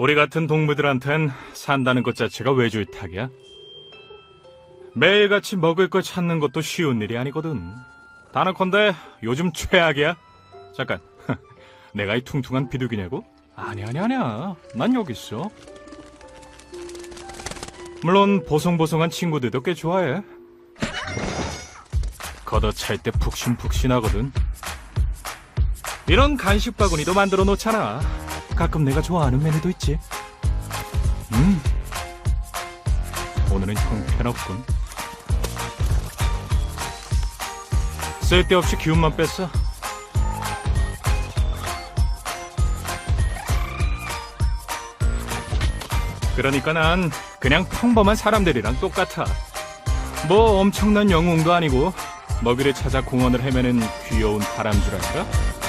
우리 같은 동무들한텐 산다는 것 자체가 외줄타기야. 매일같이 먹을 걸 찾는 것도 쉬운 일이 아니거든. 단언컨대 요즘 최악이야. 잠깐, 내가 이 퉁퉁한 비둘기냐고? 아니 아니 아니야. 난 여기 있어. 물론 보송보송한 친구들도 꽤 좋아해. 걷어찰 때 푹신푹신하거든. 이런 간식 바구니도 만들어 놓잖아. 가끔 내가 좋아하는 메뉴도 있지. 음. 오늘은 형편없군. 쓸데없이 기운만 뺐어. 그러니까 난 그냥 평범한 사람들이랑 똑같아. 뭐 엄청난 영웅도 아니고 먹이를 찾아 공원을 헤매는 귀여운 바람줄 알까?